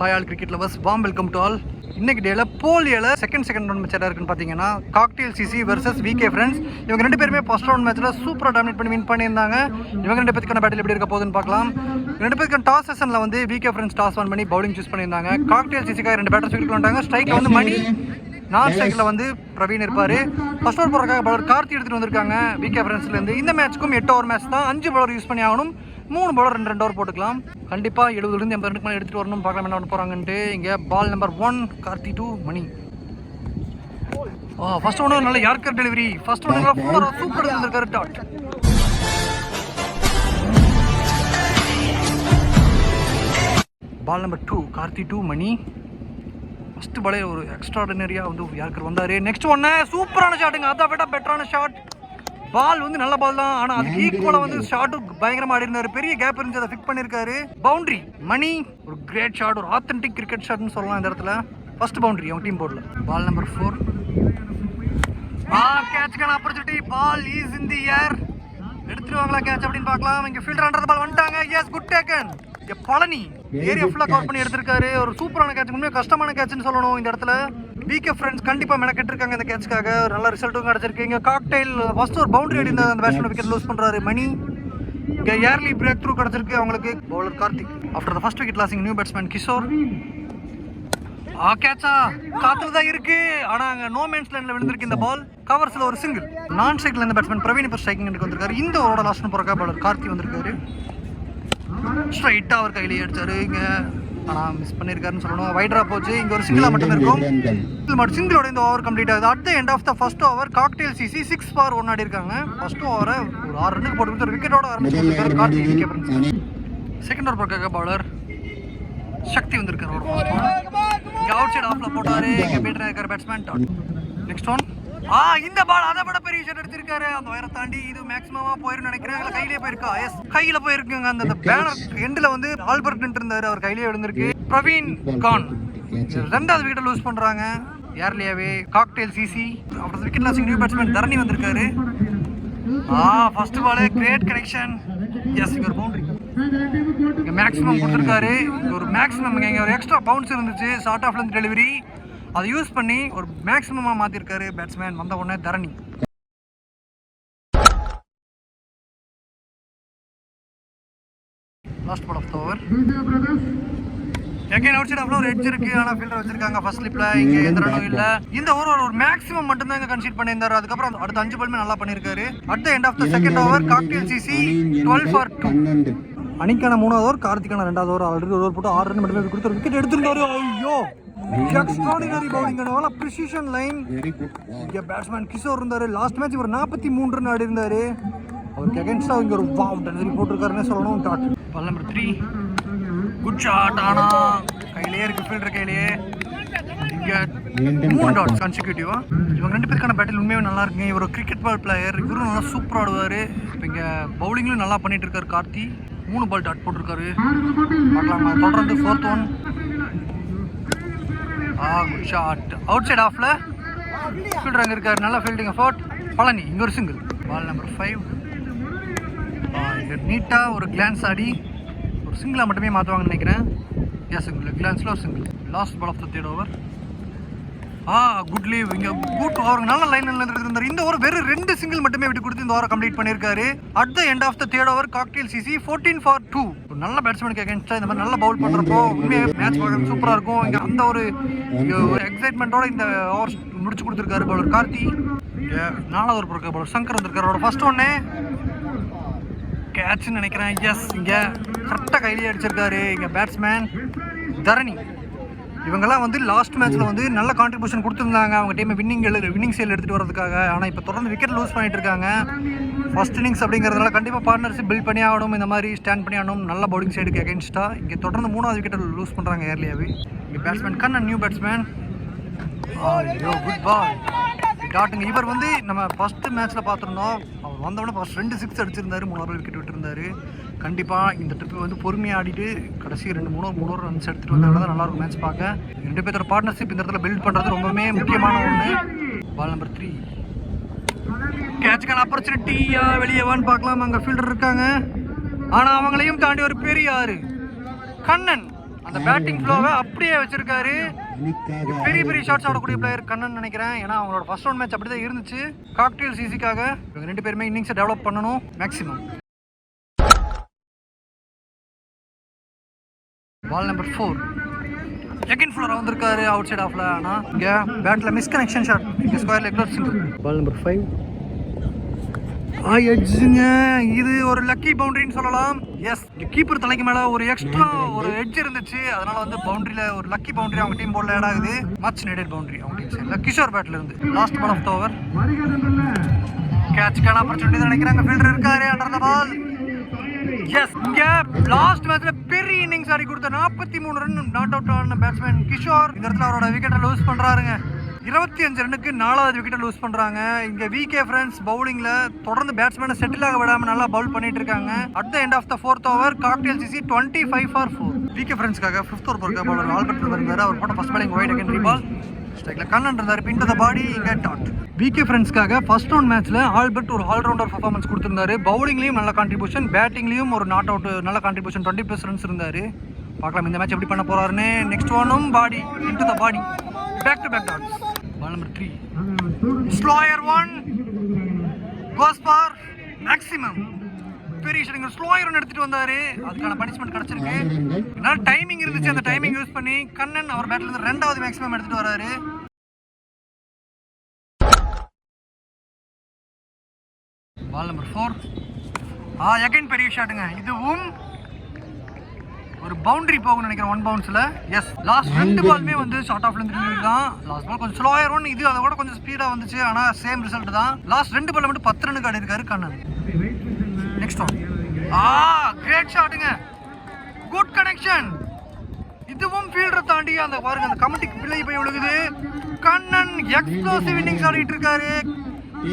Hi all cricket lovers warm welcome to all இன்னைக்கு டேல போலியில் செகண்ட் செகண்ட் ரவுண்ட் மேட்ச் இருக்குன்னு பார்த்தீங்கன்னா cocktail CC versus VK friends இவங்க ரெண்டு பேருமே ஃபர்ஸ்ட் ரவுண்ட் மேட்ச்சில் சூப்பராக டாமினேட் பண்ணி வின் பண்ணியிருந்தாங்க. இவங்க ரெண்டு பேருக்கான பேட்டில் எப்படி இருக்க போகுதுன்னு பார்க்கலாம் ரெண்டு பேருக்கான டாஸ் செஷனில் வந்து விகே ஃப்ரெண்ட்ஸ் டாஸ் ஆன் பண்ணி பவுலிங் சூஸ் பண்ணியிருந்தாங்க. காக்டெயில் சிசிக்காக ரெண்டு பேட்டர்ஸ் சுக்கிட்டு வந்தாங்க ஸ்ட்ரைக்கில் வந்து மணி நான் ஸ்ட்ரைக்கில் வந்து பிரவீன் இருப்பார். ஃபர்ஸ்ட் ஓவர் போகிறக்காக பவுலர் கார்த்தி எடுத்துகிட்டு வந்திருக்காங்க விகே ஃப்ரெண்ட்ஸ்லேருந்து இந்த மேட்ச்க்கும் எட்டு ஓவர் மேட்ச் தான். அஞ்சு பவுலர் யூஸ் பண்ணி ஆகணும். மூணு பவுலர் ரெண்டு ரெண்டு ஓவர் போட்டுக்கலாம். கண்டிப்பாக எழுபதுலேருந்து எண்பது ரெண்டு மேலே எடுத்துகிட்டு வரணும். பார்க்கலாம் என்ன பண்ண போகிறாங்கன்ட்டு இங்கே ball number one Karthi to Mani. Ah first ஒன்று நல்ல யார்கர் டெலிவரி ஃபர்ஸ்ட் ஒன்று ஃபுல்லாக சூப்பர் இருந்திருக்காரு dot. Ball number two Karthi to Mani. First பாலே ஒரு எக்ஸ்ட்ராடினரியாக வந்து யார்கர் வந்தார். நெக்ஸ்ட் ஒன்று சூப்பரான ஷாட்டுங்க அதை விட பெட்டரான ஷாட் பால் வந்து நல்ல பால் தான். ஆனால் அதுக்கு ஈக்குவலாக வந்து ஷாட்டும் பயங்கரமாக ஆடி இருந்தாரு பெரிய கேப் இருந்துச்சு அதை ஃபிக் பண்ணியிருக்காரு. பவுண்டரி மணி ஒரு கிரேட் ஷாட் ஒரு ஆத்தென்டிக் கிரிக்கெட் ஷாட்னு சொல்லலாம் இந்த இடத்துல. ஃபர்ஸ்ட் பவுண்டரி அவங்க டீம் போர்டில் ball number four ah கேட்ச்க்கான opportunity ball is in the air எடுத்துருவாங்களா catch அப்படின்னு பார்க்கலாம். இங்க ஃபீல்டர் அண்டர் பால் வந்துட்டாங்க. Yes good taken Palani area ஃபுல்லா கவர் பண்ணி எடுத்திருக்காரு. ஒரு சூப்பரான கேட்ச் உண்மையாக கஷ்டமான கேட்ச்னு சொல்லணும் இந்த இடத்துல. பிகே ஃப்ரெண்ட்ஸ் கண்டிப்பாக மெனக்கெட்டிருக்காங்க இந்த கேட்ச்க்காக ஒரு நல்ல ரிசல்ட்டும் கிடச்சிருக்கீங்க இங்க காக்டைல் ஃபர்ஸ்ட் ஒரு பவுண்டரி அடி அந்த பேட்ஸ்மேன் விக்கெட் லூஸ் பண்ணுறாரு மணி. இங்கே ஏர்லி பிரேக் த்ரூ கிடச்சிருக்கு அவங்களுக்கு. Bowler Karthik. After the first wicket losing new batsman Kishore. Ah கேட்சா காத்துல தான் இருக்கு. ஆனா அங்க நோ மேன்ஸ் லைன்ல விழுந்திருக்கு இந்த பால் கவர்ஸ்ல ஒரு சிங்கிள் நான் ஸ்ட்ரைக்ல இந்த பேட்ஸ்மேன் பிரவீன் இப்போ ஸ்ட்ரைக்கிங் எடுக்க வந்திருக்காரு. இந்த ஓவரோட லாஸ்ட் போறக்கா பாலர் கார்த்தி வந்திருக்காரு. ஸ்ட்ரைட்டா அவர் கையிலேயே அடிச்சாரு. இங்க ஆனா மிஸ் பண்ணிருக்காருன்னு சொல்லணும். வைட்ரா போச்சு. இங்க ஒரு சிங்கிளா மட்டும் இருக்கும். சிங்கிள் மட்டும் சிங்கிளோட இந்த ஓவர் கம்ப்ளீட் ஆகுது. At the end of the first over cocktail CC six for one ஆடி இருக்காங்க. ஃபர்ஸ்ட் ஓவரை ஒரு ஆறு ரன்னுக்கு போட்டு கொடுத்து ஒரு விக்கெட்டோட விக்கெட் செகண்ட் ஓவர் போறக்காக பவுலர் சக்தி வந்திருக்காரு. ஒரு இங்க அவுட் சைடு ஆஃப்ல போட்டாரு. இங்க பீட்டர் இருக்காரு பேட்ஸ்மேன் நெக்ஸ்ட் ஒன் ஆ இந்த பால் அதை விட பெரிய ஷாட் அடிச்சிருக்காரு அந்த உயர தாண்டி இது மேக்ஸிமமா போயிரும் நினைக்கிறேன். கையிலே போயிருக்கா? எஸ் கையில போயிருக்குங்க. அந்த பேனர் எண்ட்ல வந்து ஆல்பர்ட் இருந்தாரு அவர் கையிலே விழுந்திருக்கு. பிரவீன் கான். ரெண்டாவது விக்கெட் லூஸ் பண்றாங்க. ஏர்லியாவே காக்டெயில் சிசி அப்புறம் wicket losing new batsman Dharani வந்திருக்காரு. ஆ first ball great connection yes இங்க ஒரு பவுண்டரி மேக்ஸிமம் கொடுத்துருக்காரு. ஒரு மேக்ஸிமம் இங்க ஒரு எக்ஸ்ட்ரா பவுன்ஸ் இருந்துச்சு. ஷார்ட் ஆஃப்ல இருந்து டெலிவரி அதை யூஸ் பண்ணி ஒரு மேக்ஸிமமாக மாற்றிருக்காரு பேட்ஸ்மேன் வந்த உடனே Dharani. Last ball of the over again outside ஆஃப்ல ஒரு எட்ஜ் இருக்கு. ஆனா ஃபீல்டர் வச்சிருக்காங்க ஃபர்ஸ்ட் ஸ்லிப்ல இங்க எந்த ரனும் இல்ல. இந்த ஓவர் ஒரு மேக்ஸிமம் மட்டும் தான் இங்க கன்சீட் பண்ணியிருந்தாரு. அதுக்கப்புறம் அடுத்த அஞ்சு பாலுமே நல்லா பண்ணிருக்காரு at the end of the second over cocktail CC twelve for two அணிக்கான மூணாவது ஓவர் கார்த்திகான ரெண்டாவது ஓவர் ஆல்ரெடி ஒரு ஓவர் போட்டு ஆறு ரன் மட்டுமே கொடுத்து விக்கெட் எடுத்திருந்தாரு. ஐயோ! எக்ஸ்ட்ராடினரி பவுலிங் நல்ல ப்ரிசிஷன் லைன் இங்க பேட்ஸ்மேன் கிஷோர் இருந்தாரு லாஸ்ட் மேட்ச் ஒரு நாற்பத்தி மூணு ரன் ஆடி இருந்தாரு அவருக்கு அகேன்ஸ்டா இங்க ஒரு வாவ் டெலிவரி போட்டிருக்காருன்னு சொல்லணும். Dot ball number three good shot ஆனா கையிலேயே இருக்கு ஃபீல்டர் கையிலேயே. இங்க மூணு டாட்ஸ் கன்சிக்யூட்டிவா இவங்க ரெண்டு பேருக்கான பேட்டில் உண்மையாவே நல்லா இருக்குங்க. இவர் கிரிக்கெட் பால் பிளேயர் இவரும் நல்லா சூப்பர் ஆடுவார். இப்போ இங்க பவுலிங்லையும் நல்லா பண்ணிட்டு இருக்காரு கார்த்தி. மூணு பால் டாட் போட்டிருக்காரு. தொடர்ந்து fourth one a good shot outside ஆஃப்ல ஃபீல்டர் அங்கே இருக்காரு. நல்ல ஃபீல்டிங் ஃபோர்ட் பழனி இங்கே ஒரு சிங்கிள் பால் நம்பர் ஃபைவ் இங்கே நீட்டாக ஒரு கிளான்ஸ் ஆடி ஒரு சிங்கிளாக மட்டுமே மாற்றுவாங்கன்னு நினைக்கிறேன். எஸ் சிங்கிள் கிளான்ஸில் ஒரு single last ball of the third over a good leave இங்கே குட் ஓவர் நல்ல லைன்ல இருந்தார். இந்த ஓவர் வெறும் ரெண்டு சிங்கிள் மட்டுமே விட்டு கொடுத்து இந்த ஓவர் கம்ப்ளீட் பண்ணியிருக்காரு. At the end of the third over cocktail CC fourteen for two ஒரு நல்ல பேட்ஸ்மேனுக்கு அகேன்ஸ்டாக இந்த மாதிரி நல்ல பவுல் பண்ணுறப்போ உண்மையாக மேட்ச் பார்க்க சூப்பராக இருக்கும். இங்கே அந்த ஒரு ஒரு எக்ஸைட்மெண்ட்டோட இந்த ஓவர் முடிச்சு கொடுத்துருக்காரு பவுலர் கார்த்தி. நாலாவது ஒரு பொருட்கள் பவுலர் சங்கர் வந்திருக்காரு. அவரோட ஃபர்ஸ்ட் ஒன்னே கேட்ச்னு நினைக்கிறேன். எஸ் இங்கே கரெக்டாக கையிலேயே அடிச்சிருக்காரு. இங்கே பேட்ஸ்மேன் தரணி. இவங்கெல்லாம் வந்து லாஸ்ட் மேட்ச்சில் வந்து நல்ல கான்ட்ரிபியூஷன் கொடுத்துருந்தாங்க. அவங்க டீம் வின்னிங் வின்னிங் சைடில் எடுத்துகிட்டு வரதுக்காக ஆனால் இப்போ தொடர்ந்து விக்கெட் லூஸ் பண்ணிட்டு இருக்காங்க. ஃபர்ஸ்ட் இன்னிங்ஸ் அப்படிங்கிறதுனால கண்டிப்பாக பார்ட்னர்ஷிப் பில்ட் பண்ணி ஆகணும். இந்த மாதிரி ஸ்டாண்ட் பண்ணி ஆகணும். நல்ல பவுலிங் சைடுக்கு அகேன்ஸ்டாக இங்கே தொடர்ந்து மூணாவது விக்கெட் லூஸ் பண்ணுறாங்க ஏர்லியாவே. இங்கே பேட்ஸ்மேன் கண்ணன் நியூ பேட்ஸ்மேன் ஐயோ குட் பால் டாட்டுங்க இவர் வந்து நம்ம ஃபர்ஸ்ட் மேட்ச்சில் பார்த்துருந்தோம். வந்தவொடனே ஃபஸ்ட் ரெண்டு சிக்ஸ் அடிச்சிருந்தாரு மூணு விக்கெட் விட்டுருந்தாரு. கண்டிப்பாக இந்த ட்ரிப்பு வந்து பொறுமையாக ஆடிட்டு கடைசி ரெண்டு மூணு மூணு ரன்ஸ் எடுத்துகிட்டு வந்தால் தான் நல்லாயிருக்கும் மேட்ச் பார்க்க. ரெண்டு பேர்த்தோட பார்ட்னர்ஷிப் இந்த இடத்துல பில்ட் பண்ணுறது ரொம்பவுமே முக்கியமான ஒன்று பால் நம்பர் த்ரீ கேட்சுக்கான ஆப்பர்ச்சுனிட்டியா வெளியே வான்னு பார்க்கலாம். அங்கே ஃபீல்டர் இருக்காங்க. ஆனால் அவங்களையும் தாண்டி ஒரு பெரிய ஆறு கண்ணன் அந்த பேட்டிங் ஃப்ளோவை அப்படியே வச்சிருக்காரு. பெரிய பெரிய ஷாட்ஸ் ஆடக்கூடிய பிளேயர் கண்ணன் நினைக்கிறேன். ஏன்னா அவங்களோட ஃபர்ஸ்ட் ரவுண்ட் மேட்ச் அப்படி தான் இருந்துச்சு காக்டெயில் சிசிக்காக இவங்க ரெண்டு பேருமே இன்னிங்ஸை டெவலப் பண்ணணும் maximum ball number four second floor வந்திருக்காரு அவுட் சைட் ஆஃப்ல ஆனா இங்க பேட்ல மிஸ் கனெக்ஷன் ஷாட் இங்க ஸ்கொயர் லெக்ல சிங்கிள் பால் நம்பர் ஃபைவ் எட்ஜுங்க இது ஒரு லக்கி பவுண்டரின்னு சொல்லலாம். எஸ் கீப்பர் தலைக்கு மேல ஒரு எக்ஸ்ட்ரா ஒரு எட்ஜ் இருந்துச்சு. அதனால வந்து பவுண்டரியில ஒரு லக்கி பவுண்டரி அவங்க டீம் போர்டில் ஆட் ஆகுது. மச் நீடட் பவுண்டரி அவங்க டீம் சைடில் கிஷோர் பேட்ல இருந்து. Last ball of the over கேட்ச்க்கான opportunity நினைக்கிறாங்க. ஃபீல்டர் இருக்காரு. அண்டர் த பால் எஸ் இங்க லாஸ்ட் மேட்ச்ல பெரிய இன்னிங்ஸ் ஆடி கொடுத்த நாற்பத்தி மூணு ரன் நாட் அவுட் ஆன பேட்ஸ்மேன் கிஷோர். இந்த இடத்துல அவரோட விக்கெட்டை லூஸ் பண்றாருங்க. இருபத்தி அஞ்சு ரன்னுக்கு நாலாவது விக்கெட்டை லூஸ் பண்ணுறாங்க இங்கே விகே ஃப்ரெண்ட்ஸ் பவுலிங்கில் தொடர்ந்து பேட்ஸ்மேனை செட்டில் ஆக விடாமல் நல்லா பவுல் பண்ணிட்டு இருக்காங்க. At the end of the fourth over cocktail CC twenty five for four VK ஃப்ரெண்ட்ஸ்க்காக fifth over போகிற பாலர் ஆல்பர்ட் இருந்தார் அவர் போட்ட first bowling wide again ball ஸ்ட்ரைக்ல Kannan இருந்தார் பின் த பாடி இங்கே டாட் பிகே ஃப்ரெண்ட்ஸ்க்காக ஃபர்ஸ்ட் ரவுண்ட் மேட்ச்சில் ஆல்பர்ட் ஒரு ஆல்ரவுண்டர் பர்ஃபார்மன்ஸ் கொடுத்துருந்தாரு. பவுலிங்லேயும் நல்ல கான்ட்ரிபியூஷன் பேட்டிங்லேயும் ஒரு நாட் அவுட் நல்ல கான்ட்ரிபியூஷன் டுவெண்ட்டி ப்ளஸ் ரன்ஸ் இருந்தார். பார்க்கலாம் இந்த மேட்ச் எப்படி பண்ண போகிறாருன்னு நெக்ஸ்ட் ஒன்னும் body in the body back to back dots number three slower one goes for maximum பெரிய ஷாட் ஸ்லோயர் ஒன்று எடுத்துகிட்டு வந்தார். அதுக்கான பனிஷ்மெண்ட் கிடச்சிருக்கு. ஏன்னா டைமிங் இருந்துச்சு. அந்த டைமிங் யூஸ் பண்ணி கண்ணன் அவர் பேட்ல இருந்து ரெண்டாவது மேக்ஸிமம் எடுத்துகிட்டு வராரு. Ball number four a again பெரிய ஷாட்டுங்க இதுவும் ஒரு பவுண்டரி போகும்னு நினைக்கிறேன் ஒன் பவுன்ஸில் எஸ் லாஸ்ட் ரெண்டு பாலுமே வந்து ஷார்ட் ஆஃப்ல இருந்து தான். லாஸ்ட் பால் கொஞ்சம் ஸ்லோயர் ஒன் இது அதை விட கொஞ்சம் ஸ்பீடாக வந்துச்சு. ஆனால் சேம் ரிசல்ட் தான். லாஸ்ட் ரெண்டு பால் மட்டும் பத்து ரன்னுக்கு ஆடி இருக்காரு Kannan. Next one a great ஷாட்டுங்க குட் கனெக்ஷன் இதுவும் ஃபீல்டரை தாண்டி அந்த பாருங்க அந்த கமிட்டிக்கு பிள்ளை போய் விழுகுது. கண்ணன் எக்ஸ்ப்ளோசிவ் இன்னிங்ஸ் ஆடிட்டு இருக்காரு.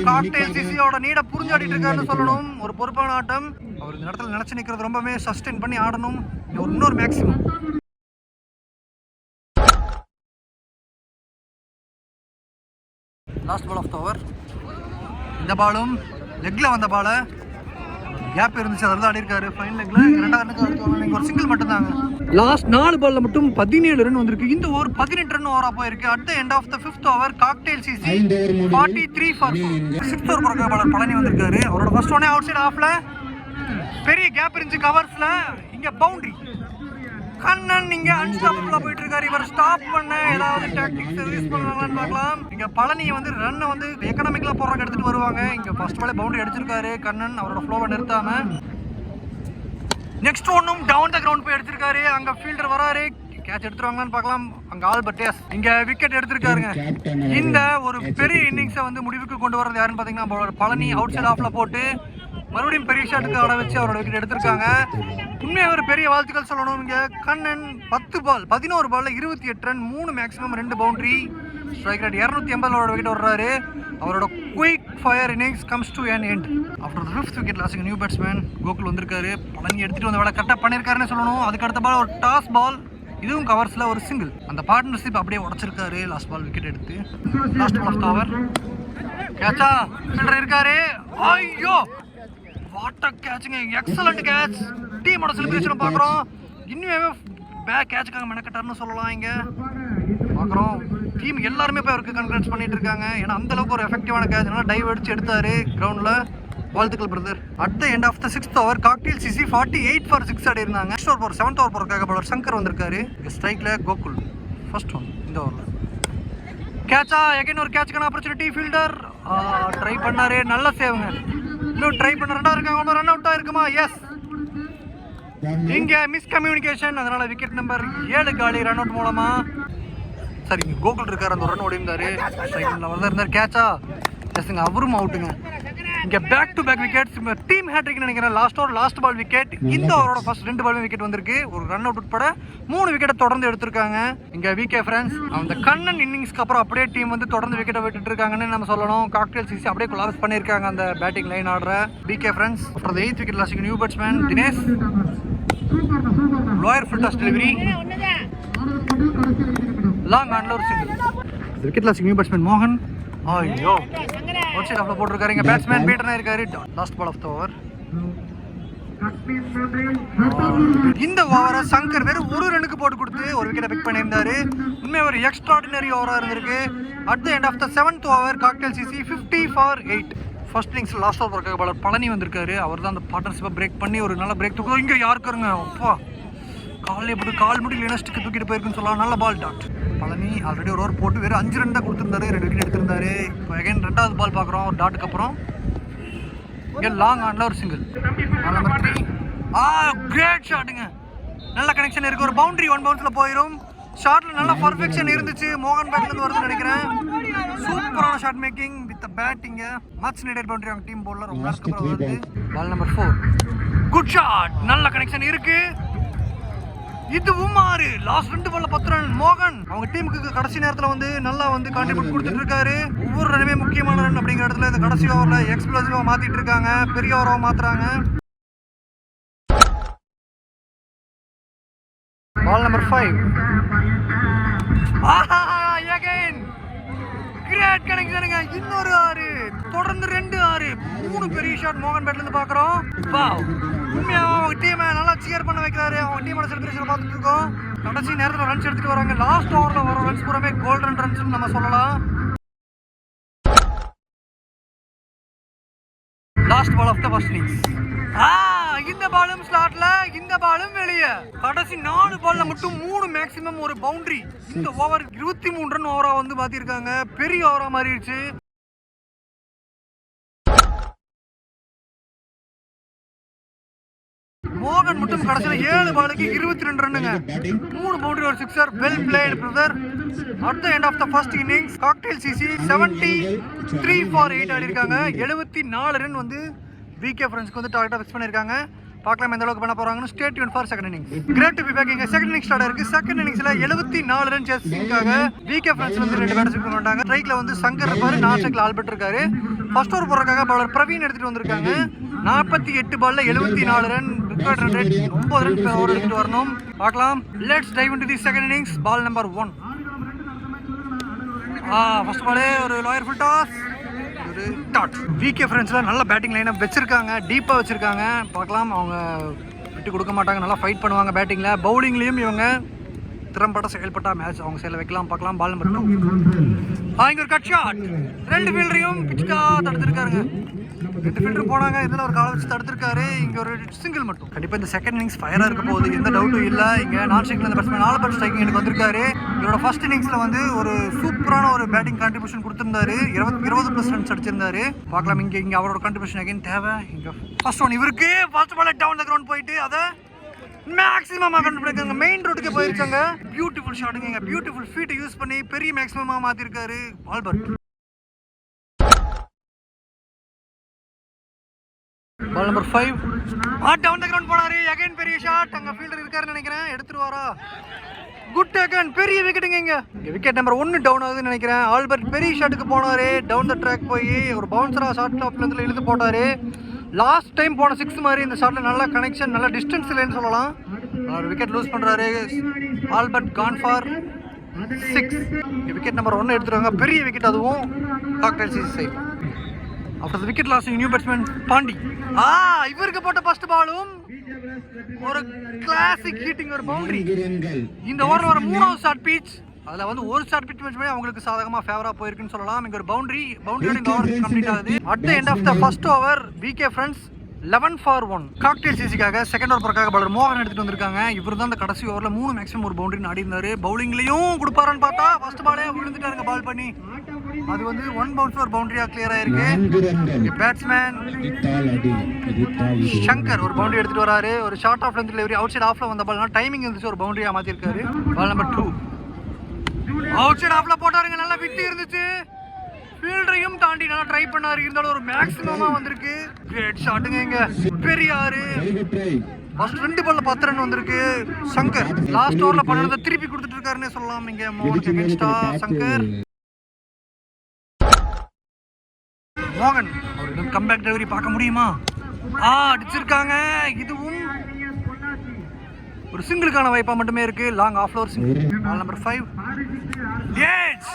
காக்டெயில் சிசியோட நீட புரிஞ்சு ஆடிட்டு இருக்காருன்னு சொல்லணும். ஒரு பொறுப்பான ஆட்டம். அவர் இந்த இடத்துல நினைச்சு நிக்கிறது ரொம்பவே சஸ்டெயின் பண்ணி ஆடணும். இன்னொரு maximum last ball of the over இந்த பாலும் லெக்ல வந்த பாலை கேப் இருந்துச்சு அதில் தான் ஆடி இருக்காரு ஃபைன் லெக்ல ரெண்டாவது ஒரு சிங்கிள் மட்டும் தாங்க லாஸ்ட் நாலு பால்ல மட்டும் பதினேழு ரன் வந்திருக்கு. இந்த ஓவர் பதினெட்டு ரன் ஓவரா போயிருக்கு. At end of the fifth over cocktail CC forty three for sixth over பிறகு பழனி வந்திருக்காரு. அவரோட ஃபர்ஸ்ட் ஒன்னே அவுட் சைடு ஆஃப்ல பெரிய கேப் இருந்துச்சு கவர்ஸ்ல இங்க பவுண்டரி கண்ணன் இங்க அன்ஸ்டாப்ல போயிட்டு இருக்காரு இவர் ஸ்டாப் பண்ண ஏதாவது டாக்டிக்ஸ் யூஸ் பண்ணுவாங்களான்னு பார்க்கலாம். இங்க பழனியை வந்து ரன்னை வந்து எக்கனாமிக்கலா போடுறதுக்கு எடுத்துட்டு வருவாங்க. இங்க ஃபர்ஸ்ட் பாலே பவுண்டரி அடிச்சிருக்காரு கண்ணன். அவரோட ஃப்ளோவை நிறுத்தாம. நெக்ஸ்ட் ஒன்னும் டவுன் த கிரவுண்ட் போய் எடுத்திருக்காரு அங்க ஃபீல்டர் வராரு. கேட்ச் எடுத்துருவாங்களான்னு பார்க்கலாம். அங்க ஆல்பர்ட் எஸ் இங்க விக்கெட் எடுத்திருக்காருங்க. இந்த ஒரு பெரிய இன்னிங்ஸை வந்து முடிவுக்கு கொண்டு வரது யாருன்னு பார்த்தீங்கன்னா பழனி அவுட் சைட் ஆஃப்ல போட்டு மறுபடியும் பெரிய ஷாட்டுக்கு ஆட வச்சு அவரோட விக்கெட் எடுத்திருக்காங்க. உண்மையாக ஒரு பெரிய வாழ்த்துக்கள் சொல்லணும் இங்கே. கண்ணன் பத்து பால் பதினோரு பாலில் இருபத்தி எட்டு ரன் மூணு மேக்ஸிமம் ரெண்டு பவுண்டரி ஸ்ட்ரைக் ரேட் இரநூத்தி எண்பதோட விக்கெட் வர்றாரு அவரோட quick fire innings comes to an end after fifth wicket lost new batsman Gokul வந்திருக்காரு. பழனி எடுத்துட்டு வந்த வேலை கரெக்டாக பண்ணியிருக்காருன்னு சொல்லணும். அதுக்கு அடுத்த பால் ஒரு டாஸ் பால் இதுவும் கவர்ஸில் ஒரு சிங்கிள் அந்த பார்ட்னர்ஷிப் அப்படியே உடைச்சிருக்காரு. லாஸ்ட் பால் விக்கெட் எடுத்து. லாஸ்ட் பால் ஆஃப் ஓவர் கேட்சா இருக்காரு. ஐயோ! வாட் அ கேட்சுங்க எக்ஸலண்ட் கேட்ச் டீமோட செலிப்ரேஷனை பார்க்குறோம் இன்னுமே பேக் கேட்சுக்காக மெனக்கட்டார்னு சொல்லலாம் இங்க. பார்க்குறோம் டீம் எல்லாருமே போய் அவருக்கு கன்கிரேட்ஸ் பண்ணிட்டு இருக்காங்க. ஏன்னா அந்த அளவுக்கு ஒரு எஃபெக்டிவான கேட்ச் நல்லா டைவ் அடிச்சு எடுத்தாரு கிரவுண்டில் வாழ்த்துக்கள் brother at the end of the sixth over cocktail CC forty eight for six ஆடி இருந்தாங்க நெக்ஸ்ட் ஓவர் போகிற செவன்த் ஓவர் போகிறக்காக பலர் சங்கர் வந்திருக்காரு ஸ்ட்ரைக்கில் கோகுல் ஃபர்ஸ்ட் ஒன் இந்த ஓவரில் கேட்சா எகைன் ஒரு கேட்சுக்கான ஆப்பர்ச்சுனிட்டி ஃபீல்டர் ட்ரை பண்ணாரு. நல்ல சேவுங்க இன்னும் ட்ரை பண்ண ரெண்டா இருக்காங்க ஒன்று ரன் அவுட்டாக இருக்குமா? எஸ் இங்கே மிஸ் கம்யூனிகேஷன் அதனால விக்கெட் நம்பர் ஏழு காலி ரன் அவுட் மூலமா. சரி கோகுல் இருக்காரு அந்த ரன் ஓடி இருந்தாரு சைக்கிள்ல வந்து இருந்தார் கேட்சா எஸ்ங்க அவரும் அவுட்டுங்க இங்க back to back wickets team hattrick நினைக்கிறேன். Last over last ball wicket இந்த ஓவரோட ஃபர்ஸ்ட் ரெண்டு பால் விக்கெட் வந்திருக்கு. ஒரு ரன் அவுட் உட்பட மூணு விக்கெட்டை தொடர்ந்து எடுத்திருக்காங்க. இங்க விகே ஃப்ரெண்ட்ஸ் அந்த கண்ணன் இன்னிங்ஸ்க்கு அப்புறம் அப்படியே டீம் வந்து தொடர்ந்து விக்கெட்டை விட்டுட்டு இருக்காங்கன்னு நம்ம சொல்லணும். காக்டேல் சிசி அப்படியே கொலாப்ஸ் பண்ணியிருக்காங்க அந்த பேட்டிங் லைன் ஆடுற பிகே ஃப்ரெண்ட்ஸ் அப்புறம் eighth wicket lost new batsman Dinesh lower full toss delivery long ஆன்ல ஒரு single wicket lost new batsman மோகன் ஐயோ அவுட் சைட் ஆஃப்ல போட்டிருக்காரு இங்க பேட்ஸ்மேன் பீட்டர் இருக்காரு. Last ball of the over இந்த ஓவரை சங்கர் வெறும் ஒரு ரனுக்கு போட்டு கொடுத்து ஒரு விக்கெட்டை பிக் பண்ணியிருந்தாரு. உண்மையாக ஒரு எக்ஸ்ட்ராடினரி ஓவராக இருந்திருக்கு. At the end of the seventh over cocktail CC fifty for eight first innings last over bowler Palani வந்திருக்காரு. அவர் தான் அந்த பார்ட்னர்ஷிப்பை பிரேக் பண்ணி ஒரு நல்ல பிரேக் தூக்கம் இங்கே யாருக்குறங்க அப்பா. காலையில் எப்படி கால் முடி லினஸ்ட்டுக்கு தூக்கிட்டு போயிருக்குன்னு சொல்லலாம். நல்ல பால் டாட் பழனி ஆல்ரெடி ஒரு ஓவர் போட்டு வெறும் அஞ்சு ரன் தான் கொடுத்துருந்தாரு ரெண்டு விக்கெட் எடுத்திருந்தாரு. இப்போ அகைன் ரெண்டாவது பால் பார்க்குறோம் ஒரு டாட்டுக்கு அப்புறம். இங்கே லாங் ஆனில் ஒரு single number three a great ஷாட்டுங்க நல்ல கனெக்ஷன் இருக்குது ஒரு பவுண்டரி ஒன் பவுன்ஸில் போயிடும் ஷாட்டில் நல்ல பர்ஃபெக்ஷன் இருந்துச்சு. மோகன் பேட்லேருந்து வருதுன்னு நினைக்கிறேன். சூப்பரான ஷாட் மேக்கிங் வித் பேட்டிங்க மேட்ச் நைடர் பவுண்டரி அவங்க டீம் போடல ரொம்ப நேரத்துக்கு அப்புறம் வருது. Ball number four good shot நல்ல கனெக்ஷன் இருக்குது இதுவும் ஆறு லாஸ்ட் ரெண்டு பால்ல பத்து ரன் மோகன். அவங்க டீமுக்கு கடைசி நேரத்துல வந்து நல்லா வந்து கான்ட்ரிபியூட் கொடுத்துட்டு இருக்காரு. ஒவ்வொரு ரனுமே முக்கியமான ரன் அப்படிங்கிற இடத்துல இந்த கடைசி ஓவர்ல எக்ஸ்பிளசிவா மாத்திட்டு இருக்காங்க. பெரிய ஓவரா மாத்துறாங்க. Ball number five again shot கிடைக்குதுங்க. இன்னொரு ஆறு. தொடர்ந்து ரெண்டு ஆறு. மூணு பெரிய ஷாட் மோகன் பேட்ல இருந்து பாக்குறோம் வா உண்மையா அவங்க டீமை நல்லா சியர் பண்ண வைக்கிறாரு. அவங்க டீமோட செலிப்ரேஷன் பார்த்துட்டு இருக்கோம். கடைசி நேரத்தில் ரன்ஸ் எடுத்துட்டு வராங்க. லாஸ்ட் ஓவர்ல வர ரன்ஸ் பூராமே கோல்டன் ரன்ஸ் நம்ம சொல்லலாம். Last ball of the first innings a இந்த பாலும் ஸ்லாட்ல இந்த பாலும் வெளியே. கடைசி நாலு பால்ல மட்டும் மூணு மேக்ஸிமம் ஒரு பவுண்டரி இந்த ஓவர் இருபத்தி மூணு ரன் ஓவரா வந்து மாத்திருக்காங்க. பெரிய ஓவரா மாறிடுச்சு. மோகன் மட்டும் கடைசியில் ஏழு பாலுக்கு இருபத்தி ரெண்டு ரன்னுங்க மூணு பவுண்டரி ஒரு sixer well played brother at the end of the first innings cocktail CC seventy three for eight ஆடி இருக்காங்க எழுபத்தி நாலு ரன் வந்து விகே ஃப்ரெண்ட்ஸ்க்கு வந்து டார்கெட்டாக ஃபிக்ஸ் பண்ணியிருக்காங்க. பார்க்கலாம் எந்த அளவுக்கு பண்ண போறாங்கன்னு. Stay Yoon for second innings great to be back இங்க செகண்ட் இன்னிங்ஸ் ஸ்டார்ட் இருக்கு செகண்ட் இன்னிங்ஸ்ல எழுபத்தி நாலு ரன் சேசிங்காக விகே ஃப்ரெண்ட்ஸ் வந்து ரெண்டு பேட்ஸ் கொண்டு வந்தாங்க. ஸ்ட்ரைக்ல வந்து சங்கர் இருப்பாரு. நான் ஸ்ட்ரைக்ல ஆல்பர்ட் இருக்காரு. ஃபர்ஸ்ட் ஓவர் போடுறதுக்காக பவுலர் பிரவீன் எடுத்துட்டு வந்திருக்காங்க. நாற்பத்தி எட்டு பால்ல எழுபத்தி நாலு ரன் விக்கெட் ரன் ரேட் ஒன்பது ரன் ஓவர் எடுத்துட்டு வரணும். பார்க்கலாம். Let's dive into the second innings ball number one a first பாலே ஒரு லாயர் ஃபுல் டாஸ் ஒரு டாட் விகே ஃப்ரெண்ட்ஸில் நல்ல பேட்டிங் லைனாக வச்சுருக்காங்க டீப்பாக வச்சுருக்காங்க. பார்க்கலாம் அவங்க விட்டு கொடுக்க மாட்டாங்க நல்லா ஃபைட் பண்ணுவாங்க பேட்டிங்கில் பவுலிங்லேயும் இவங்க திறம்பட செயல்பட்டா மேட்ச் அவங்க சைடில் வைக்கலாம் பார்க்கலாம் பால் நம்பர் டூ ஒரு கட் ஷாட் ரெண்டு ஃபீல்டரையும் பிச்சுக்கா தடுத்துருக்காருங்க. ரெண்டு ஃபீல்டர் போனாங்க இதில் ஒரு கால வச்சு தடுத்திருக்காரு. இங்கே ஒரு சிங்கிள் மட்டும். கண்டிப்பாக இந்த செகண்ட் இன்னிங்ஸ் ஃபயராக இருக்க போகுது. எந்த டவுட்டும் இல்லை. இங்கே நான் ஸ்ட்ரைக்கில் இந்த பேட்ஸ்மேன் நாலு பேர் ஸ்ட்ரைக்கிங் எனக்கு வந்திருக்காரு. இவரோட ஃபர்ஸ்ட் இன்னிங்ஸில் வந்து ஒரு சூப்பரான ஒரு பேட்டிங் கான்ட்ரிபியூஷன் கொடுத்திருந்தாரு. இருபது இருபது ப்ளஸ் ரன்ஸ் அடிச்சிருந்தாரு. பார்க்கலாம் இங்கே இங்கே அவரோட கான்ட்ரிபியூஷன் அகைன் தேவை. இங்கே ஃபர்ஸ்ட் ஒன் இவருக்கு. First ball down the ground போயிட்டு அதை மேக்ஸிமமாக கண்டுபிடிக்காங்க மெயின் ரோட்டுக்கு போயிருக்காங்க பியூட்டிஃபுல் ஷாட்டுங்க பியூட்டிஃபுல் ஃபீட்டை யூஸ் பண்ணி பெரிய மேக்ஸிமமாக மாற்றிருக்காரு Albert ball number five a down the ground போனாரு. அகைன் பெரிய ஷாட் அங்கே ஃபீல்டர் இருக்காருன்னு நினைக்கிறேன். எடுத்துருவாரா குட் டேக்கன் பெரிய விக்கெட்டுங்க இங்கே. விக்கெட் நம்பர் ஒன்று டவுன் ஆகுதுன்னு நினைக்கிறேன். ஆல்பர்ட் பெரிய ஷாட்டுக்கு போனாரு. டவுன் த ட்ராக் போய் ஒரு பவுன்சராக ஷார்ட் டாப்லேருந்து இழுத்து போட்டாரு. லாஸ்ட் டைம் போன சிக்ஸ் மாதிரி இந்த ஷாட்டில் நல்ல கனெக்ஷன் நல்ல டிஸ்டன்ஸ் இல்லைன்னு சொல்லலாம். அவர் விக்கெட் லூஸ் பண்ணுறாரு Albert gone for six wicket number ஒன்று எடுத்துருவாங்க பெரிய விக்கெட் அதுவும். Cocktail CC side after wicket losing new batsman Pandi a இவருக்கு போட்ட ஃபர்ஸ்ட் பாலும் ஒரு கிளாசிக் ஹீட்டிங் ஒரு பவுண்டரி இந்த ஓவரில் ஒரு மூணாவது ஷார்ட் பீச் அதில் வந்து ஒரு ஷார்ட் பிச் மேட்ச் அவங்களுக்கு சாதகமாக ஃபேவரா போயிருக்குன்னு சொல்லலாம். இங்கே ஒரு பவுண்டரி பவுண்டரியோட இந்த ஓவர் கம்ப்ளீட் ஆகுது. At the end of the first over VK Friends eleven for one cocktail சிசிக்காக second over பிறக்காக பலர் மோகன் எடுத்துட்டு வந்திருக்காங்க. இவர் தான் அந்த கடைசி ஓவரில் மூணு மேக்ஸிமம் ஒரு பவுண்டரி ஆடி இருந்தாரு பவுலிங்லையும் கொடுப்பாரான்னு பார்த்தா ஃபர்ஸ்ட் பாலே விழுந்துட்டாருங்க பால் பண்ணி. அது வந்து ஒன் பவுன்ஸ் ஒரு பவுண்டரியா கிளியர் ஆயிருக்கு. பேட்ஸ்மேன் சங்கர் ஒரு பவுண்டரி எடுத்துட்டு வராரு. ஒரு short of length delivery outside ஆஃப்ல வந்த பால் டைமிங் இருந்துச்சு ஒரு பவுண்டரியா மாத்திருக்காரு. Ball number two outside ஆஃப்ல போட்டாருங்க நல்லா விட்டு இருந்துச்சு. ஃபீல்டரையும் தாண்டி நல்லா ட்ரை பண்ணாரு. இருந்தாலும் ஒரு மேக்ஸிமமா வந்திருக்கு. கிரேட் ஷாட்டுங்க இங்க. பெரியாரு ஃபர்ஸ்ட் ரெண்டு பால்ல பத்து ரன் வந்திருக்கு. சங்கர் லாஸ்ட் ஓவர்ல பண்ணதை திருப்பி கொடுத்துட்டு இருக்காருன்னே சொல்லலாம். இங்க மோகனுக்கு அகேன்ஸ்டா சங்கர். மோகன் அவரிடம் கம்பேக் டெலிவரி பார்க்க முடியுமா? ஆ அடிச்சிருக்காங்க. இதுவும் ஒரு சிங்கிளுக்கான வாய்ப்பா மட்டுமே இருக்கு. Long off over single ball number five yes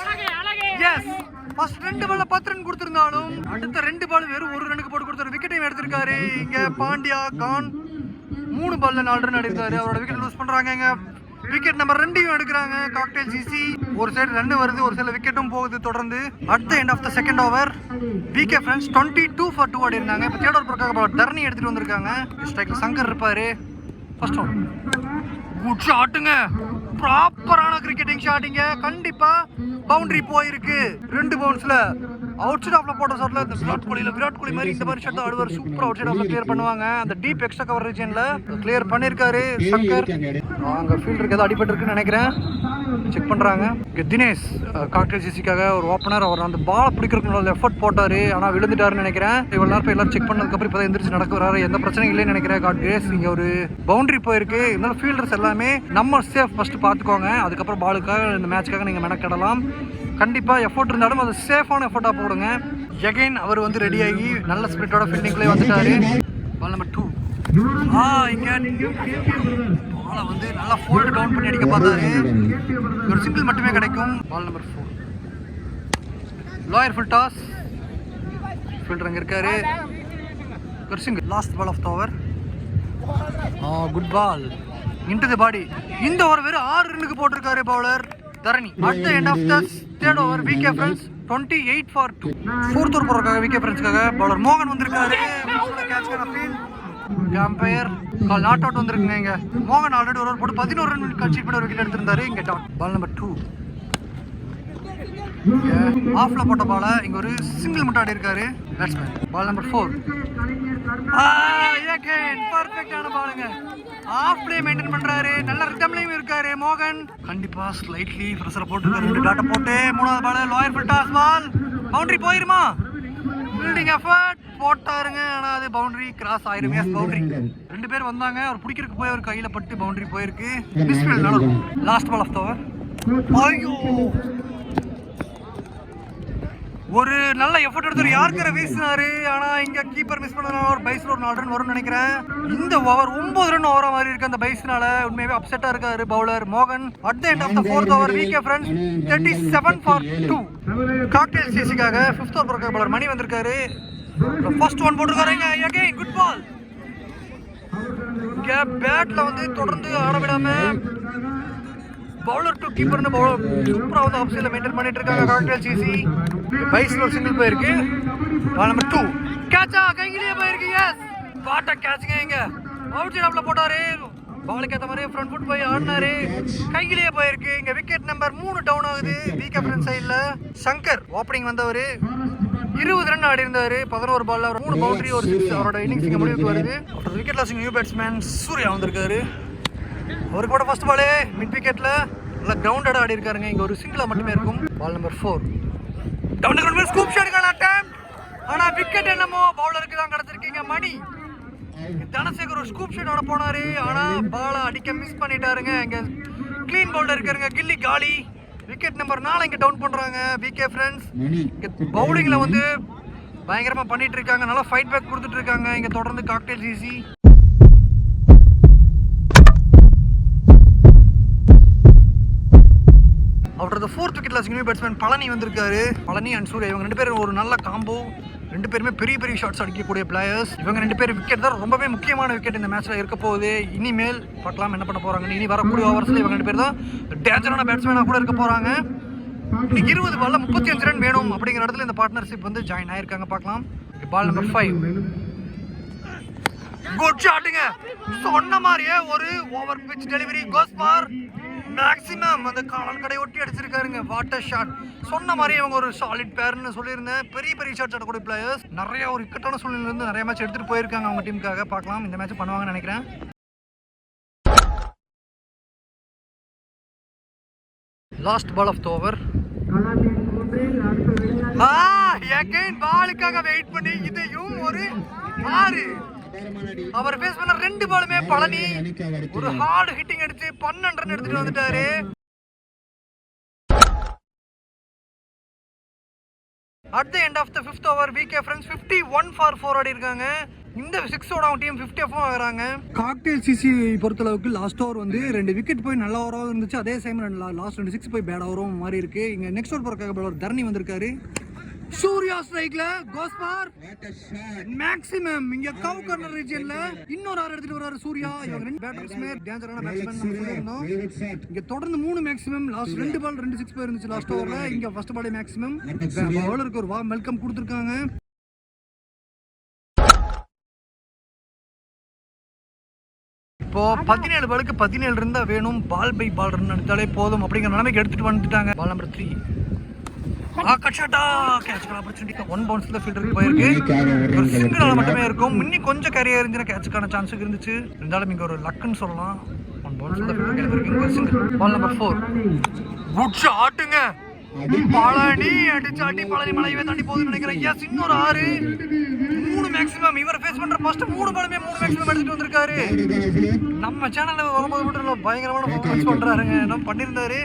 yes first ரெண்டு பால்ல பத்து ரன் கொடுத்திருந்தாலும் அடுத்த ரெண்டு பால் வெறும் ஒரு ரனுக்கு போட்டு கொடுத்தாரு விக்கெட்டையும் எடுத்திருக்காரு. இங்க பாண்டியா கான் மூணு பால்ல நாலு ரன் அடிக்கிறாரு அவரோட விக்கெட் லூஸ் பண்றாங்க விக்கெட் நம்பர் ரெண்டையும் எடுக்கிறாங்க. காக்டெயில் சிசி ஒரு சைடு ரன் வருது ஒரு சில விக்கெட்டும் போகுது தொடர்ந்து. At the end of the second over VK Friends twenty two for two ஆடி இருந்தாங்க இப்போ தேர்ட் ஓவர் பிறக்காக தரணி எடுத்துட்டு வந்திருக்காங்க. ஸ்ட்ரைக்கில் சங்கர் இருப்பார். ஃபர்ஸ்ட் ஓவர் குட் ஷாட்டுங்க ப்ராப்பரான கிரிக்கெட்டிங் ஷாட்டிங்க கண்டிப்பாக பவுண்டரி போயிருக்கு. ரெண்டு பவுன்ஸில் அவுட் சைட் ஆஃப்ல போட்ட ஷாட்ல இந்த விராட் கோலியில் விராட் கோலி மாதிரி இந்த மாதிரி ஷாட் ஆடுவார். சூப்பர் அவுட் சைட் ஆஃப்ல கிளியர் பண்ணுவாங்க. அந்த டீப் எக்ஸ்ட்ரா கவர் ரீஜன்ல கிளியர் பண்ணிருக்காரு சங்கர். அங்கே ஃபீல்டருக்கு ஏதோ அடிபட்டு இருக்குன்னு நினைக்கிறேன். செக் பண்ணுறாங்க இங்கே தினேஷ் காக்டேல் ஜிசிக்காக ஒரு ஓப்பனர் அவர் அந்த பால் பிடிக்கிறதுக்கு எஃபர்ட் போட்டார். ஆனால் விழுந்துட்டாருன்னு நினைக்கிறேன். இவ்வளோ நேரம் போய் எல்லாரும் செக் பண்ணதுக்கப்புறம் இப்போ இப்போ எந்திரிச்சு நடக்க வராரு. எந்த பிரச்சனையும் இல்லைன்னு நினைக்கிறேன் காட்கேஸ் இங்கே ஒரு பவுண்டரி போயிருக்கு. இருந்தாலும் ஃபீல்டர்ஸ் எல்லாமே நம்ம சேஃப் ஃபஸ்ட்டு பார்த்துக்கோங்க அதுக்கப்புறம் பாலுக்காக இந்த மேட்ச்க்காக நீங்கள் மெனக்கிடலாம். கண்டிப்பாக எஃபோர்ட் இருந்தாலும் அது சேஃபான எஃபோர்ட்டாக போடுங்க. எகைன் அவர் வந்து ரெடி ஆகி நல்ல ஸ்பிரிட்டோட ஃபீல்டிங்லேயே வந்துட்டாரு. பால் நம்பர் டூ ஆ இங்கே பாலை வந்து நல்லா ஃபோல்டு டவுன் பண்ணி அடிக்க பார்த்தாரு. ஒரு சிங்கிள் மட்டுமே கிடைக்கும். Ball number four lower full toss fielder அங்கே இருக்காரு. ஒரு single last ball of the over a good ball into the body இந்த ஓவர் வெறும் ஆறு ரன்னுக்கு போட்டிருக்காரு bowler Dharani. At the end of the third over VK Friends twenty eight for two fourth over போடுறதுக்காக VK ஃப்ரெண்ட்ஸ்க்காக bowler மோகன் வந்திருக்காரு. கேட்ச்க்கான feel umpire call not out வந்திருக்குங்க இங்க. மோகன் ஆல்ரெடி ஒரு போட்டு பதினோரு ரன் கட்சி பண்ணி ஒரு விக்கெட் எடுத்திருந்தாரு. இங்க டாட் பால் நம்பர் டூ ஆஃப்ல போட்ட பால இங்க ஒரு சிங்கிள் மட்டும் ஆடி இருக்காரு பேட்ஸ்மேன் பால் நம்பர் ஃபோர் பர்ஃபெக்டான பாலுங்க ஆஃப்லே மெயின்டைன் பண்றாரு. நல்ல ரிதம்லயும் இருக்காரு மோகன். கண்டிப்பா ஸ்லைட்லி ப்ரெஷரை போட்டு ரெண்டு டாட்டை போட்டு மூணாவது ball lower full toss ball boundary போயிருமா? ஃபீல்டிங் எஃபர்ட் போட்டாருங்க. ஆனா அது பவுண்டரி கிராஸ் ஆயிரும். எஸ் பவுண்டரி ரெண்டு பேர் வந்தாங்க. அவர் பிடிக்கிறதுக்கு போய் அவர் கையில பட்டு பவுண்டரி போயிருக்கு. மிஸ்ஃபீல்ட் நடக்கும் லாஸ்ட் பால் ஆஃப் தவர் ஐயோ! ஒரு நல்ல எஃபர்ட் எடுத்து யாருக்கிற வீசினாரு. ஆனா இங்க கீப்பர் மிஸ் பண்ணனால ஒரு பைஸ்ல ஒரு நாலு ரன் வரும்னு நினைக்கிறேன். இந்த ஓவர் ஒன்பது ரன் ஓவர மாதிரி இருக்கு அந்த பைஸ்னால உண்மையாவே அப்செட்டா இருக்காரு பவுலர் மோகன். At the end of the fourth over VK Friends thirty seven for two cocktail சிசிக்காக fifth over bowler Mani வந்திருக்காரு. ஃபர்ஸ்ட் ஒன் போட்டிருக்காருங்க. அகைன் குட் பால் இங்க பேட்ல வந்து தொடர்ந்து ஆட விடாம பவுலர் டு கீப்பர்னு பவுலர் சூப்பராக வந்து ஆப்ஷன்ல மெயின்டைன் பண்ணிட்டு இருக்காங்க காக்டெயில் சிசி பைஸ்ல ஒரு சிங்கிள் போயிருக்கு. நம்பர் டூ கேட்சா கையிலேயே போயிருக்கு. எஸ் பாட்ட கேட்சுங்க இங்க. அவுட் சைட் போட்டாரு. பாலுக்கு ஏற்ற மாதிரி ஃப்ரண்ட் ஃபுட் போய் ஆடினாரு. கையிலேயே போயிருக்கு. இங்க விக்கெட் நம்பர் மூணு டவுன் ஆகுது. விகே ஃப்ரண்ட் சைடில் சங்கர் ஓப்பனிங் வந்தவர். இருபது ரன் ஆடி இருந்தாரு பதினோரு பால்ல ஒரு மூணு பவுண்டரி ஒரு சிக்ஸ் அவரோட இன்னிங்ஸ் இங்க முடிவுக்கு வருது. அப்புறம் wicket losing new batsman Surya வந்திருக்காரு. அவருக்கு கூட ஃபர்ஸ்ட் பாலே மிட் விக்கெட்ல நல்லா கிரவுண்டட் ஆடி இருக்காருங்க இங்க ஒரு சிங்கிளா மட்டுமே இருக்கும். Ball number four down scoop shot ஆனால் ஆனா விக்கெட் என்னமோ பவுலருக்கு தான் கிடைச்சிருக்கீங்க. மணி தனசேகர் ஒரு ஸ்கூப் ஷாட் ஆட போனாரு. ஆனா பால அடிக்க மிஸ் பண்ணிட்டாருங்க. இங்க க்ளீன் பவுலர் இருக்காருங்க கில்லி காலி. விக்கெட் நம்பர் நாலு இங்க டவுன் பண்றாங்க. விகே ஃப்ரெண்ட்ஸ் பவுலிங்ல வந்து பயங்கரமா பண்ணிட்டு இருக்காங்க. நல்லா ஃபைட் பேக் கொடுத்துட்டு இருக்காங்க. இங்க தொடர்ந்து காக்டெயில் சிசி அவரோட ஃபோர்த் விக்கெட்ல நியூ பேட்ஸ்மேன் பழனி வந்திருக்காரு. பழனி அண்ட் சூர்யா இவங்க ரெண்டு பேரும் ஒரு நல்ல காம்போ ரெண்டு பேருமே பெரிய பெரிய ஷாட்ஸ் அடிக்கக்கூடிய பிளேயர்ஸ் இவங்க ரெண்டு பேர் விக்கெட் தான் ரொம்பவே முக்கியமான விக்கெட் இந்த மேட்ச்ல இருக்க போகுது. இனிமேல் பார்க்கலாம் என்ன பண்ண போறாங்க இனி வரக்கூடிய ஓவர்ஸ்ல இவங்க ரெண்டு பேர் தான் டேஞ்சரான பேட்ஸ்மேனாக கூட இருக்க போறாங்க. இன்னைக்கு இருபது பால்ல முப்பத்தி அஞ்சு ரன் வேணும் அப்படிங்கிற இடத்துல இந்த பார்ட்னர்ஷிப் வந்து ஜாயின் ஆயிருக்காங்க. பார்க்கலாம். பால் நம்பர் ஃபைவ் குட் ஷாட்டுங்க சொன்ன மாதிரியே ஒரு over pitch delivery goes for maximum அந்த காலன் கடை ஒட்டி அடிச்சிருக்காருங்க. வாட்டர் ஷாட் சொன்ன மாதிரி இவங்க ஒரு சாலிட் பேர்னு சொல்லியிருந்தேன். பெரிய பெரிய ஷாட்ஸ் ஆடக்கூடிய பிளேயர்ஸ் நிறைய ஒரு இக்கட்டான சூழ்நிலை இருந்து நிறைய மேட்ச் எடுத்துட்டு போயிருக்காங்க அவங்க டீமுக்காக பார்க்கலாம். இந்த மேட்ச் பண்ணுவாங்கன்னு நினைக்கிறேன். Last ball of the over again பாலுக்காக wait பண்ணி இதையும் ஒரு ஆறு. அவர் ஃபேஸ் பண்ண ரெண்டு பாலுமே பழனி. ஒரு ஹார்ட் ஹிட்டிங் அடிச்சு பன்னெண்டு ரன் எடுத்துட்டு வந்துட்டாரு. At the end of the fifth over VK friends fifty one for four ஆடி இருக்காங்க இந்த சிக்ஸோட அவங்க டீம் ஃபிஃப்டி எஃப் ஆகுறாங்க காக்டெயில் சிசி பொறுத்தளவுக்கு லாஸ்ட் ஓவர் வந்து ரெண்டு விக்கெட் போய் நல்ல ஓவராக இருந்துச்சு. அதே சேம் லாஸ்ட் ரெண்டு சிக்ஸ் போய் பேட் ஓவரும் மாறி இருக்கு இங்க நெக்ஸ்ட் ஓவர் போறக்காக ஒரு தரணி வந்திருக்காரு. Surya ஸ்ட்ரைக்ல goes for What a shot. Maximum இங்க கவ் கார்னர் ரீஜன்ல இன்னொரு ஆறு எடுத்துட்டு வராரு சூர்யா. இவங்க ரெண்டு பேட்டர்ஸ்மே டேஞ்சரான பேட்ஸ்மேன் நம்ம சொல்லியிருந்தோம். இங்க தொடர்ந்து மூணு மேக்ஸிமம் லாஸ்ட் ரெண்டு பால் ரெண்டு சிக்ஸ் பேர் இருந்துச்சு லாஸ்ட் ஓவர்ல இங்க ஃபர்ஸ்ட் பாலே மேக்ஸிமம் பவுலருக்கு ஒரு வா வெல்கம் கொடுத்துருக்காங்க. இப்போ பதினேழு பாலுக்கு பதினேழு இருந்தா வேணும். பால் பை பால் ரன் எடுத்தாலே போதும். அப்படிங்கிற நிலைமைக்கு எடுத்துட்டு வந்துட்டாங்க. பால் நம்பர் த்ரீ ஆ கட்ஷாட்டா கேட்ச் ஆப்பர்ச்சுனிட்டி ஒன் பவுன்ஸ்ல ஃபீல்டருக்கு போயிருக்கு. ஒரு சிங்கிளால மட்டுமே இருக்கும். முன்னி கொஞ்சம் கரையா இருந்துச்சுன்னா கேட்சுக்கான சான்ஸ் இருந்துச்சு. இருந்தாலும் இங்கே ஒரு லக்குன்னு சொல்லலாம். ஒன் பவுன்ஸ்ல ஃபீல்டருக்கு இருக்கு பால் நம்பர் ஃபோர் குட் ஷாட்டுங்க பழனி அடிச்சு அடி பழனி மலையவே தாண்டி போகுதுன்னு நினைக்கிறேன். எஸ் இன்னொரு ஆறு. மூணு மேக்ஸிமம் இவர் ஃபேஸ் பண்ற ஃபர்ஸ்ட் மூணு பாலுமே மூணு மேக்ஸிமம் எடுத்துட்டு வந்திருக்காரு. நம்ம சேனல்ல வரும்போது மட்டும் இல்ல பயங்கரமான பர்ஃபார்மன்ஸ் பண்றாருங்க. நம்ம பண்ணியிருந்தாரு.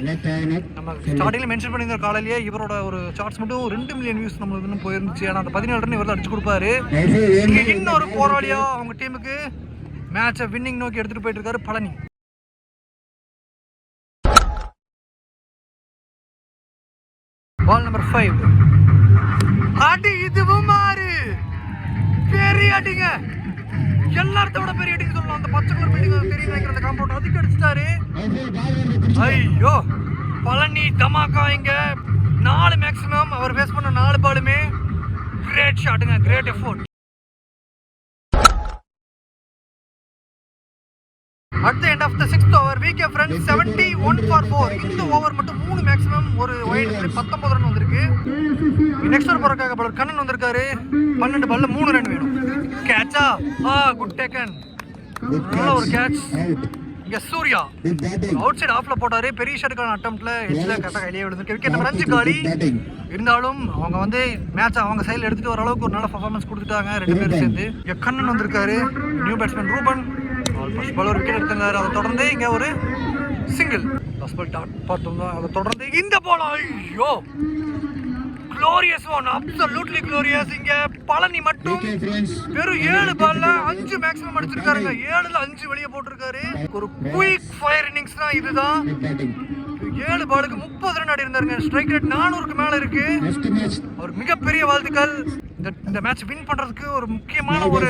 நம்ம ஸ்டார்டிங்ல மென்ஷன் பண்ணியிருந்த காலையிலேயே. இவரோட ஒரு சார்ட்ஸ் மட்டும் ரெண்டு மில்லியன் வியூஸ் நம்மளுக்கு இன்னும் போயிருந்துச்சு. ஆனா அந்த பதினேழு ரன் இவர் அடிச்சு கொடுப்பாரு. இன்னொரு போராளியா அவங்க டீமுக்கு மேட்சை வின்னிங் நோக்கி எடுத்துட்டு போயிட்டு இருக்காரு பழனி. பால் நம்பர் ஃபைவ் அடி இதுவும் மாறு பெரிய அடிங்க. எல்லார்த்த விட பெரிய அடிங்க சொல்லலாம். அந்த பச்சை கலர் பில்டிங் பெரிய நினைக்கிற அந்த காம்பவுண்ட் அதுக்கு அடிச்சிட்டாரு. ஐயோ பழனி தமாக்கா இங்க. நாலு மேக்ஸிமம் அவர் பேஸ் பண்ண நாலு பாலுமே. கிரேட் ஷாட்டுங்க great effort at the end of the sixth over VK Friends seventy one for four இந்த ஓவர் மட்டும் மூணு மேக்ஸிமம் ஒரு ஒயிட் பத்தொன்பது ரன் வந்திருக்கு. நெக்ஸ்ட் ஓவர் போறக்காக பலர் கண்ணன் வந்திருக்காரு. பன்னெண்டு பால்ல மூணு ரன் வேணும். கேட்சா ஆ? குட் டேக்கன் நல்ல ஒரு கேட்ச். இங்க சூர்யா. அவுட் சைடு ஆஃப்ல போட்டாரு. பெரிய ஷாட்டுக்கான அட்டம்ப்ட்ல எட்ஜ்ல கரெக்டாக கையிலே விழுந்து விக்கெட் நம்பர் அஞ்சு காலி. இருந்தாலும் அவங்க வந்து மேட்ச் அவங்க சைடில் எடுத்துட்டு வர அளவுக்கு ஒரு நல்ல பர்ஃபார்மன்ஸ் கொடுத்துட்டாங்க. ரெண்டு பேரும் சேர்ந்து. கண்ணன் வந்திருக்காரு. New batsman Ruban. First ball ஒரு விக்கெட் எடுத்திருந்தாரு அதை தொடர்ந்து இங்க ஒரு சிங்கிள் ஃபர்ஸ்ட் பால் டாட் பார்த்தோம் அதை தொடர்ந்து இந்த பால் ஐயோ! க்ளோரியஸ் ஒன் அப்சல்யூட்லி க்ளோரியஸ் இங்க பழனி மட்டும். வெறும் ஏழு பால்ல அஞ்சு மேக்ஸிமம் அடிச்சிருக்காருங்க ஏழுல அஞ்சு வெளியே போட்டிருக்காரு. ஒரு குயிக் ஃபயர் இன்னிங்ஸ் தான் இதுதான். ஏழு பாலுக்கு முப்பது ரன் ஆடி இருந்தாருங்க ஸ்ட்ரைக் ரேட் நானூறுக்கு மேல இருக்கு. ஒரு மிகப்பெரிய வாழ்த்துக்கள். இந்த இந்த மேட்ச் வின் பண்றதுக்கு ஒரு முக்கியமான ஒரு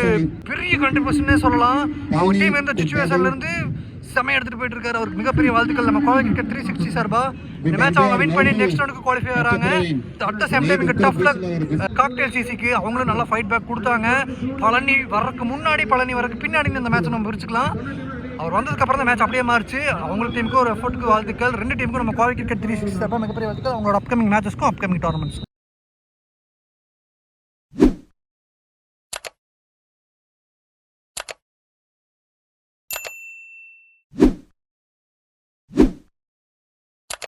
பெரிய கண்ட்ரிபியூஷனே சொல்லலாம். அவங்க டீம் இருந்த சுச்சுவேஷன்ல இருந்து செமையா எடுத்துட்டு போயிட்டு இருக்காரு. அவருக்கு மிகப்பெரிய வாழ்த்துக்கள். நம்ம கோவை கிரிக்கெட் த்ரீ சிக்ஸ்டி சார்பா. இந்த மேட்ச் அவங்க வின் பண்ணி நெக்ஸ்ட் ரவுண்டுக்கு குவாலிஃபை ஆறாங்க அட் த சேம் டைம் இங்க டஃப் லக் காக்டேல் சிசிக்கு அவங்களும் நல்லா ஃபைட் பேக் கொடுத்தாங்க. பழனி வர்றதுக்கு முன்னாடி பழனி வரக்கு பின்னாடி இந்த மேட்ச் நம்ம பிரிச்சுக்கலாம் அவர் வந்ததுக்கு அப்புறம் தான் மேட்ச் அப்படியே மாறிச்சு. அவங்களுக்கு டீமுக்கு ஒரு எஃபர்ட்டுக்கு வாழ்த்துக்கள். ரெண்டு டீமுக்கும் நம்ம கோவை கிரிக்கெட் த்ரீ சிக்ஸ்டி சார்பா மிகப்பெரிய வாழ்த்துக்கள். அவங்களோட அப்கமிங் மேட்சஸ்க்கும் அப்கமிங் டோர்னமெண்ட்ஸ்